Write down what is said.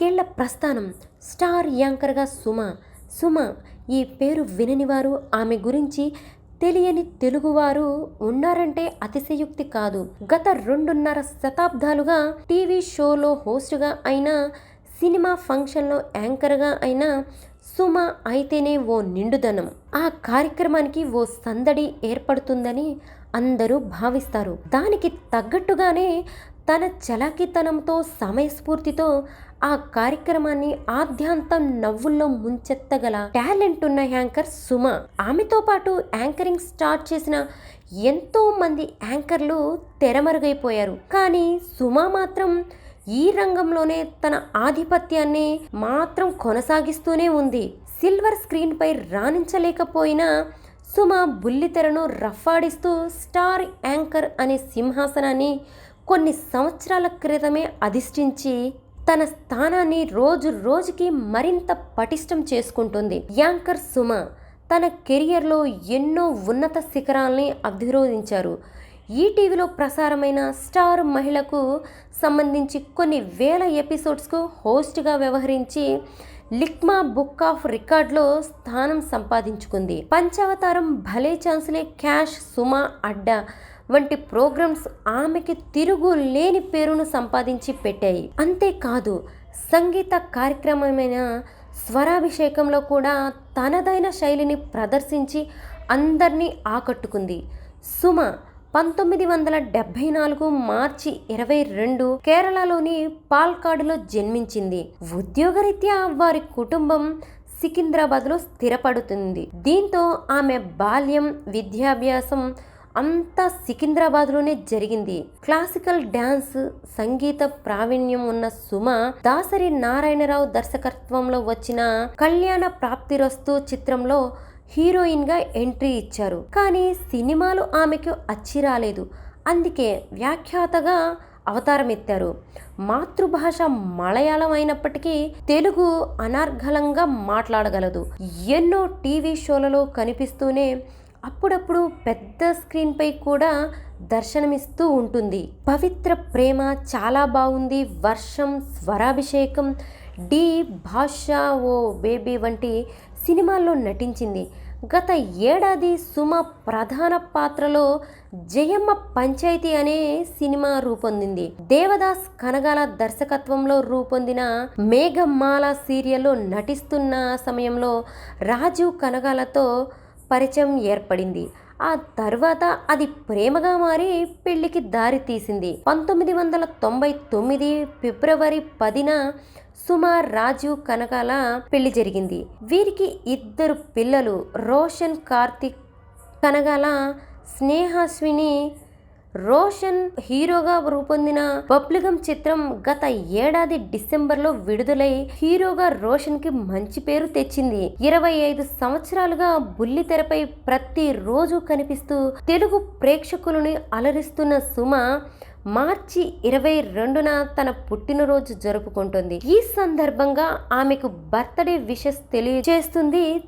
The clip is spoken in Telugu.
పాతికేళ్ళ ప్రస్థానం స్టార్ యాంకర్గా సుమ. సుమ ఈ పేరు విననివారు ఆమె గురించి తెలియని తెలుగువారు ఉన్నారంటే అతిశయుక్తి కాదు. గత రెండున్నర శతాబ్దాలుగా టీవీ షోలో హోస్ట్గా అయినా సినిమా ఫంక్షన్లో యాంకర్గా అయినా సుమ అయితేనే ఓ నిండుదనం. ఆ కార్యక్రమానికి ఓ సందడి ఏర్పడుతుందని అందరూ భావిస్తారు. దానికి తగ్గట్టుగానే తన చలాకితనంతో సమయస్ఫూర్తితో ఆ కార్యక్రమాన్ని ఆద్యాంతం నవ్వుల్లో ముంచెత్తగల టాలెంట్ ఉన్న యాంకర్ సుమ. ఆమెతో పాటు యాంకరింగ్ స్టార్ట్ చేసిన ఎంతో మంది యాంకర్లు తెరమరుగైపోయారు. కానీ సుమ మాత్రం ఈ రంగంలోనే తన ఆధిపత్యాన్ని మాత్రం కొనసాగిస్తూనే ఉంది. సిల్వర్ స్క్రీన్ పై రాణించలేకపోయినా సుమ బుల్లితెరను రఫాడిస్తూ స్టార్ యాంకర్ అనే సింహాసనాన్ని కొన్ని సంవత్సరాల క్రితమే అధిష్ఠించి తన స్థానాన్ని రోజు రోజుకి మరింత పటిష్టం చేసుకుంటుంది. యాంకర్ సుమ తన కెరియర్లో ఎన్నో ఉన్నత శిఖరాల్ని అధిరోధించారు. ఈటీవీలో ప్రసారమైన స్టార్ మహిళకు సంబంధించి కొన్ని వేల ఎపిసోడ్స్కు హోస్ట్గా వ్యవహరించి లిక్మా బుక్ ఆఫ్ రికార్డ్లో స్థానం సంపాదించుకుంది. పంచావతారం భలే ఛాన్సులే క్యాష్ సుమా అడ్డా వంటి ప్రోగ్రామ్స్ ఆమెకి తిరుగు లేని పేరును సంపాదించి పెట్టాయి. అంతేకాదు సంగీత కార్యక్రమమైన స్వరాభిషేకంలో కూడా తనదైన శైలిని ప్రదర్శించి అందరినీ ఆకట్టుకుంది. సుమ పంతొమ్మిది వందల డెబ్బై నాలుగు మార్చి ఇరవై రెండు కేరళలోని పాల్కాడులో జన్మించింది. ఉద్యోగరీత్యా వారి కుటుంబం సికింద్రాబాద్లో స్థిరపడుతుంది. దీంతో ఆమె బాల్యం విద్యాభ్యాసం అంతా సికింద్రాబాద్లోనే జరిగింది. క్లాసికల్ డ్యాన్స్ సంగీత ప్రావీణ్యం ఉన్న సుమ దాసరి నారాయణరావు దర్శకత్వంలో వచ్చిన కళ్యాణ ప్రాప్తిరస్తు చిత్రంలో హీరోయిన్గా ఎంట్రీ ఇచ్చారు. కానీ సినిమాలు ఆమెకు అచ్చి రాలేదు అందుకే వ్యాఖ్యాతగా అవతారం ఎత్తారు మాతృభాష మలయాళం అయినప్పటికీ తెలుగు అనర్గళంగా మాట్లాడగలదు. ఎన్నో టీవీ షోలలో కనిపిస్తూనే అప్పుడప్పుడు పెద్ద స్క్రీన్పై కూడా దర్శనమిస్తూ ఉంటుంది. పవిత్ర ప్రేమ చాలా బాగుంది. వర్షం స్వరాభిషేకం డి భాష ఓ బేబీ వంటి సినిమాల్లో నటించింది. గత ఏడాది సుమ ప్రధాన పాత్రలో జయమ్మ పంచాయతీ అనే సినిమా రూపొందింది. దేవదాస్ కనగాల దర్శకత్వంలో రూపొందిన మేఘమాల సీరియల్లో నటిస్తున్న సమయంలో రాజు కనగాలతో పరిచయం ఏర్పడింది. ఆ తర్వాత అది ప్రేమగా మారి పెళ్ళికి దారి తీసింది. పంతొమ్మిది వందల తొంభై తొమ్మిది ఫిబ్రవరి పదిన సుమార్ రాజీవ్ కనకాల పెళ్ళి జరిగింది. వీరికి ఇద్దరు పిల్లలు రోషన్ కార్తిక్ కనగాల స్నేహాశ్విని రోషన్ హీరోగా రూపొందిన బబ్లిగం చిత్రం గత ఏడాది డిసెంబర్లో విడుదలై హీరోగా రోషన్కి మంచి పేరు తెచ్చింది. ఇరవై ఐదు సంవత్సరాలుగా బుల్లితెరపై ప్రతిరోజు కనిపిస్తూ తెలుగు ప్రేక్షకులని అలరిస్తున్న సుమ మార్చి ఇరవై రెండున తన పుట్టినరోజు జరుపుకుంటుంది. ఈ సందర్భంగా ఆమెకు బర్త్డే విషెస్ తెలియజేస్తుంది